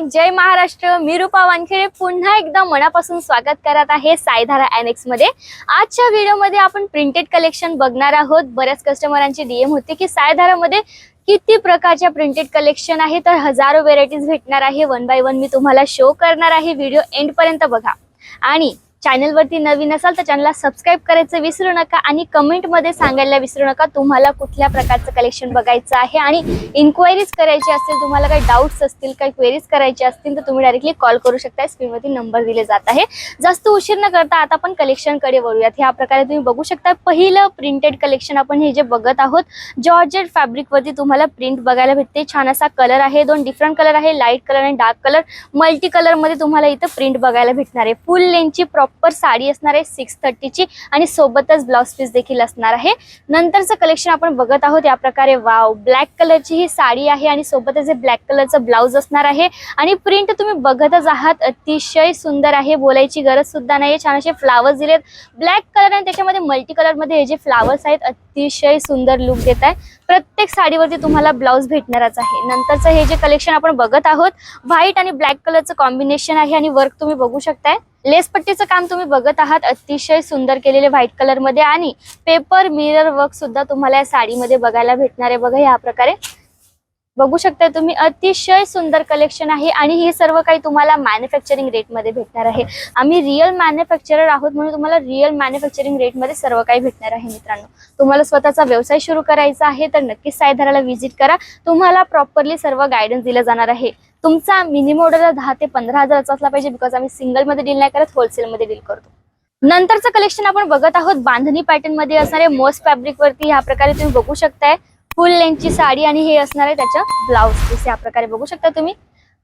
जय महाराष्ट्र. मी रूपा वानखेडे. पुन्हा एकदा मनापासून स्वागत करत आहे सायधारा अॅनेक्समध्ये. आजच्या व्हिडिओमध्ये आपण प्रिंटेड कलेक्शन बघणार आहोत. बऱ्याच कस्टमरांची डीएम होती की सायधारामध्ये किती प्रकारच्या प्रिंटेड कलेक्शन आहे तर हजारो व्हेरायटीज भेटणार आहे. वन बाय वन मी तुम्हाला शो करणार आहे. व्हिडिओ एंड पर्यंत बघा. आणि चॅनलवरती नवीन असाल तर चॅनलला सबस्क्राईब करायचं विसरू नका आणि कमेंटमध्ये सांगायला विसरू नका. तुम्हाला कुठल्या प्रकारचं कलेक्शन बघायचं आहे आणि इन्क्वायरीज करायची असेल तुम्हाला काही डाऊट्स असतील काही क्वेरीज करायची असतील तर तुम्ही डायरेक्टली कॉल करू शकता. स्क्रीनवरती नंबर दिले जात आहे. जास्त उशीर न करता आता आपण कलेक्शनकडे वळूयात. ह्या प्रकारे तुम्ही बघू शकता. पहिलं प्रिंटेड कलेक्शन आपण हे जे बघत आहोत जॉर्जेट फॅब्रिकवरती तुम्हाला प्रिंट बघायला भेटते. छान असा कलर आहे. दोन डिफरंट कलर आहे. लाइट कलर आणि डार्क कलर मल्टी कलरमध्ये तुम्हाला इथं प्रिंट बघायला भेटणार आहे. फुल लेंथची प्रॉपर साडी असणार आहे सिक्स थर्टीची आणि सोबतच ब्लाऊज पीस देखील असणार आहे. नंतरचं कलेक्शन आपण बघत आहोत या प्रकारे वाव ब्लॅक कलरची ही साडी आहे आणि सोबतच हे ब्लॅक कलरचं ब्लाऊज असणार आहे. आणि प्रिंट तुम्ही बघतच आहात अतिशय सुंदर आहे बोलायची गरज सुद्धा नाही छान असे फ्लावर्स दिलेत. ब्लॅक कलर आणि त्याच्यामध्ये मल्टी कलरमध्ये हे जे फ्लावर्स आहेत अतिशय सुंदर लुक देत आहे. प्रत्येक साडीवरती तुम्हाला ब्लाऊज भेटणारच आहे. नंतरचं हे जे कलेक्शन आपण बघत आहोत व्हाईट आणि ब्लॅक कलरचं कॉम्बिनेशन आहे आणि वर्क तुम्ही बघू शकताय. लेस पट्टीचं काम तुम्ही बघत आहात अतिशय सुंदर केलेले व्हाईट कलरमध्ये आणि पेपर मिरर वर्क सुद्धा तुम्हाला या साडीमध्ये बघायला भेटणार आहे. बघा या प्रकारे. बघू शकता तुम्ही अतिशय सुंदर कलेक्शन आहे आणि हे सर्व काही तुम्हाला मॅन्युफॅक्चरिंग रेटमध्ये भेटणार आहे. आम्ही रिअल मॅन्युफॅक्चरर आहोत म्हणून तुम्हाला रिअल मॅन्युफॅक्चरिंग रेटमध्ये सर्व काही भेटणार आहे मित्रांनो. तुम्हाला स्वतःचा व्यवसाय सुरू करायचा आहे तर नक्कीच सायधाराला व्हिजिट करा. तुम्हाला प्रॉपरली सर्व गायडन्स दिलं जाणार आहे. तुमचा मिनिमम ऑर्डर दहा ते पंधरा हजाराचा असला पाहिजे बिकॉज आम्ही सिंगलमध्ये डील नाही करत होलसेलमध्ये डील करतो. नंतरचं कलेक्शन आपण बघत आहोत. बांधणी पॅटर्नमध्ये असणारे मोस्ट फॅब्रिक वरती ह्या प्रकारे तुम्ही बघू शकताय. फुल लेंथची साडी आणि हे असणार आहे त्याच्या ब्लाऊज पीस. या प्रकारे बघू शकता तुम्ही.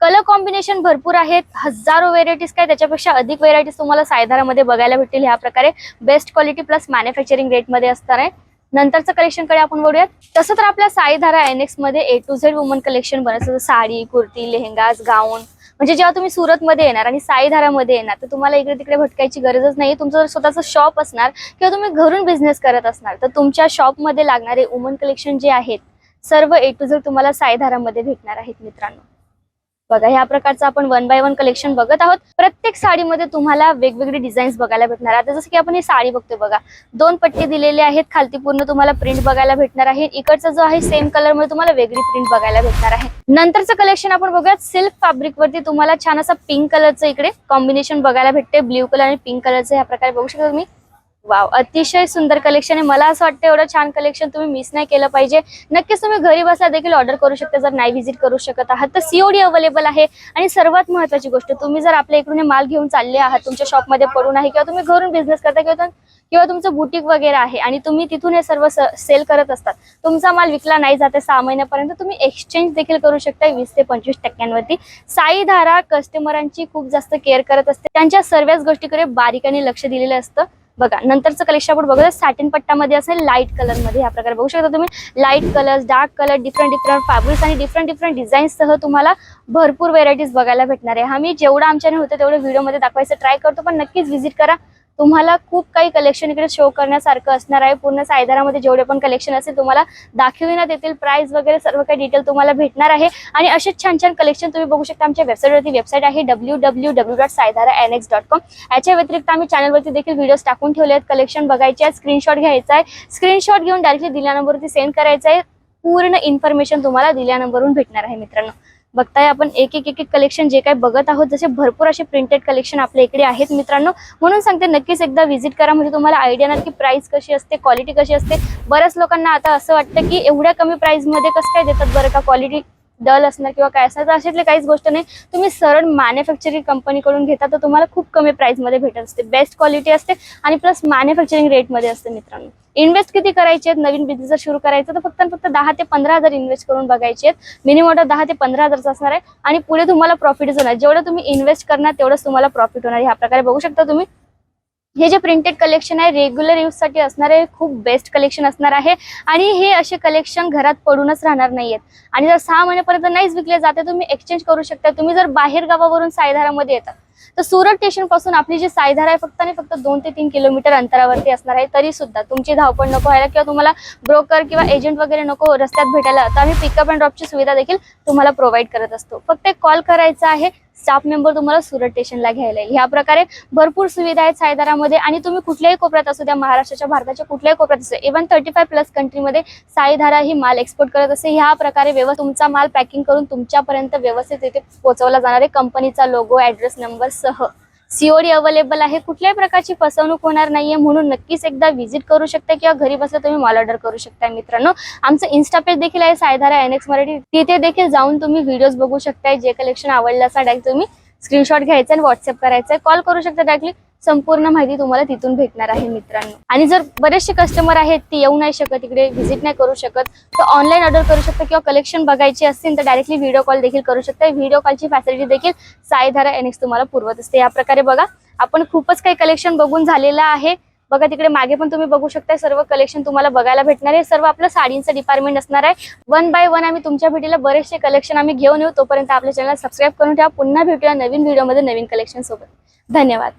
कलर कॉम्बिनेशन भरपूर आहेत. हजारो व्हेरायटीज काय त्याच्यापेक्षा अधिक व्हेरायटीज तुम्हाला सायधारामध्ये बघायला भेटतील. ह्या प्रकारे बेस्ट क्वालिटी प्लस मॅन्युफॅक्चरिंग रेटमध्ये असणार आहे. नंतरचं कलेक्शनकडे आपण बोलूयात तसं तर आपल्या Saidhara N एक्समध्ये A to Z woman collection बनत साडी कुर्ती लेहंगाज गाऊन म्हणजे जेव्हा तुम्ही सुरतमध्ये येणार आणि साईधारामध्ये येणार तर तुम्हाला इकडे तिकडे भटकायची गरजच नाही तुमचं जर स्वतःचं शॉप असणार किंवा तुम्ही घरून बिझनेस करत असणार तर तुमच्या शॉपमध्ये लागणारे वुमन कलेक्शन जे आहेत सर्व ए टू झेड तुम्हाला साईधारामध्ये भेटणार आहेत मित्रांनो. बघा ह्या प्रकारचं आपण वन बाय वन कलेक्शन बघत आहोत. प्रत्येक साडीमध्ये तुम्हाला वेगवेगळे डिझाईन्स बघायला भेटणार आता जसं की आपण ही साडी बघतोय बघा. दोन पट्टे दिलेले आहेत खालती पूर्ण तुम्हाला प्रिंट बघायला भेटणार आहे. इकडचा जो आहे सेम कलरमध्ये तुम्हाला वेगळी प्रिंट बघायला भेटणार आहे. नंतरचं कलेक्शन आपण बघूयात. सिल्क फॅब्रिक वरती तुम्हाला छान असं पिंक कलरचं इकडे कॉम्बिनेशन बघायला भेटते. ब्ल्यू कलर आणि पिंक कलरचं ह्या प्रकारे बघू शकता तुम्ही. वाव अतिशय सुंदर कलेक्शन आहे. मला असं वाटतं एवढं छान कलेक्शन तुम्ही मिस नाही केलं पाहिजे. नक्कीच तुम्ही घरी बसा देखील ऑर्डर करू शकता. जर नाही व्हिजिट करू शकत आहात तर सीओडी अवेलेबल आहे. आणि सर्वात महत्वाची गोष्ट तुम्ही जर आपल्या इकडून माल घेऊन चालले आहात तुमच्या शॉपमध्ये पडून आहे किंवा तुम्ही घरून बिझनेस करता किंवा किंवा तुमचं बुटीक वगैरे आहे आणि तुम्ही तिथून हे सर्व सेल करत असतात तुमचा माल विकला नाही जाते सहा महिन्यापर्यंत तुम्ही एक्सचेंज देखील करू शकता वीस ते पंचवीस टक्क्यांवरती. साईधारा कस्टमरांची खूप जास्त केअर करत असते. त्यांच्या सर्वच गोष्टीकडे बारीकाने लक्ष दिलेलं असतं. बघा नंतरचं कलेक्शन आपण बघत सॅटिन पट्टामध्ये असेल लाइट कलरमध्ये ह्या प्रकारे बघू शकता तुम्ही. Light colours dark colour different different fabrics आणि डिफरंट डिफरंट डिझाईन्स सह तुम्हाला भरपूर व्हेरायटीज बघायला भेटणार आहे. आम्ही जेवढं आमच्याने होतं तेवढं व्हिडिओमध्ये दाखवायचं ट्राय करतो पण नक्कीच व्हिजिट करा. तुम्हाला खूप काही कलेक्शन इकडे शो करण्यासारखं असणार आहे. पूर्ण सायदारामध्ये जेवढे पण कलेक्शन असेल तुम्हाला दाखविण्यात येतील. प्राइस वगैरे सर्व काही डिटेल तुम्हाला भेटणार आहे. आणि असेच छान छान कलेक्शन तुम्ही बघू शकता. आमच्या वेबसाईटवरती वेबसाईट आहे W W W dot Saidhara N X dot com याच्या व्यतिरिक्त आम्ही चॅनलवरती देखील व्हिडिओज टाकून ठेवले आहेत कलेक्शन बघायचे आहे स्क्रीनशॉट घ्यायचा आहे. स्क्रीनशॉट घेऊन डायरेक्टली दिल्या नंबरवरती सेंड करायचं आहे. पूर्ण इन्फॉर्मेशन तुम्हाला दिल्या नंबरवरून भेटणार आहे मित्रांनो. बघताय आपण एक एक एक एक कलेक्शन जे काही बघत आहोत जसे भरपूर असे प्रिंटेड कलेक्शन आपल्या इकडे आहेत मित्रांनो. म्हणून सांगते नक्कीच एकदा व्हिजिट करा. म्हणजे तुम्हाला आयडिया ना की प्राइस कशी असते क्वालिटी कशी असते. बऱ्याच लोकांना आता असं वाटतं की एवढ्या कमी प्राइसमध्ये कसं काय देतात बरं का? क्वालिटी डल असणार किंवा काय असणार तर अशातले काहीच गोष्ट नाही. तुम्ही सरळ मॅन्युफॅक्चरिंग कंपनीकडून घेता तर तुम्हाला खूप कमी प्राईसमध्ये भेटत असते. बेस्ट क्वालिटी असते आणि प्लस मॅन्युफॅक्चरिंग रेटमध्ये असते मित्रांनो. इन्व्हेस्ट किती करायचे आहेत? नवीन बिझनेस जर सुरू करायचं तर फक्त फक्त दहा ते पंधरा हजार इन्व्हेस्ट करून बघायचे आहेत. मिनिमम ऑर्डर दहा ते पंधरा हजारचा असणार आहे. आणि पुढे तुम्हाला प्रॉफिटच होणार. जेवढं तुम्ही इन्व्हेस्ट करणार तेवढंच तुम्हाला प्रॉफिट होणार. ह्या प्रकारे बघू शकता तुम्ही. हे जे प्रिंटेड कलेक्शन आहे रेग्युलर यूजसाठी असणारे खूप बेस्ट कलेक्शन असणार आहे. आणि हे असे कलेक्शन घरात पडूनच राहणार नाहीयेत. आणि जर सहा महिन्यापर्यंत नाहीच विकले जाते तुम्ही एक्सचेंज करू शकता. तुम्ही जर बाहेर गावावरून सायधारामध्ये येतात तर सुरत स्टेशनपासून आपली जी साईधारा आहे फक्त आणि फक्त दोन ते तीन किलोमीटर अंतरावरती असणार आहे. तरी सुद्धा तुमची धावपळ नको व्हायला किंवा तुम्हाला ब्रोकर किंवा एजंट वगैरे नको रस्त्यात भेटायला तर आम्ही पिकअप अँड ड्रॉपची सुविधा देखील तुम्हाला प्रोव्हाइड करत असतो. फक्त एक कॉल करायचा आहे स्टाफ मेंबर तुम्हाला सुरत स्टेशनला घ्यायला येईल. ह्या प्रकारे भरपूर सुविधा आहेत साईधारामध्ये आणि तुम्ही कुठल्याही कोपऱ्यात असू द्या महाराष्ट्राच्या भारताच्या कुठल्याही कोपऱ्यात असू इव्हन थर्टी फाय प्लस कंट्रीमध्ये साईधारा ही माल एक्सपोर्ट करत असते ह्या प्रकारे व्यवस्थित तुमचा माल पॅकिंग करून तुमच्यापर्यंत व्यवस्थित तिथे पोहोचवला जाणार आहे. कंपनीचा लोगो ऍड्रेस नंबर सह सीओडी अवेलेबल आहे. कुठल्याही प्रकारची फसवणूक होणार नाहीये. म्हणून नक्कीच एकदा व्हिजिट करू शकता किंवा घरी बसल्या तुम्ही मॉल ऑर्डर करू शकता मित्रांनो. आमचं इन्स्टा पेज देखील आहे सायधारा एन एक्स मराठी. तिथे देखील जाऊन तुम्ही व्हिडिओज बघू शकताय. जे कलेक्शन आवडलं असा डायरेक्ट तुम्ही स्क्रीनशॉट घ्यायचा आणि व्हॉट्सअप करायचा. कॉल करू शकता डायरेक्टली संपूर्ण माहिती तुम्हाला तिथून भेटणार आहे मित्रांनो. आणि जर बरेचसे कस्टमर आहेत ते येऊ नाही शकत इकडे व्हिजिट नाही करू शकत तर ऑनलाईन ऑर्डर करू शकता किंवा कलेक्शन बघायची असतील तर डायरेक्टली व्हिडिओ कॉल देखील करू शकता. व्हिडिओ कॉलची फॅसिलिटी देखील साईधारा एनएक्स तुम्हाला पुरवत असते. या प्रकारे बघा आपण खूपच काही कलेक्शन बघून झालेलं आहे. बघा तिकडे मागे पण तुम्ही बघू शकता सर्व कलेक्शन तुम्हाला बघायला भेटणार आहे. सर्व आपलं साडींचं डिपार्टमेंट असणार आहे. वन बाय वन आम्ही तुमच्या भेटीला बरेचसे कलेक्शन आम्ही घेऊन येऊ. तोपर्यंत आपल्या चॅनल सबस्क्राईब करून ठेवा. पुन्हा भेटूया नवीन व्हिडिओमध्ये नवीन कलेक्शन सोबत. धन्यवाद.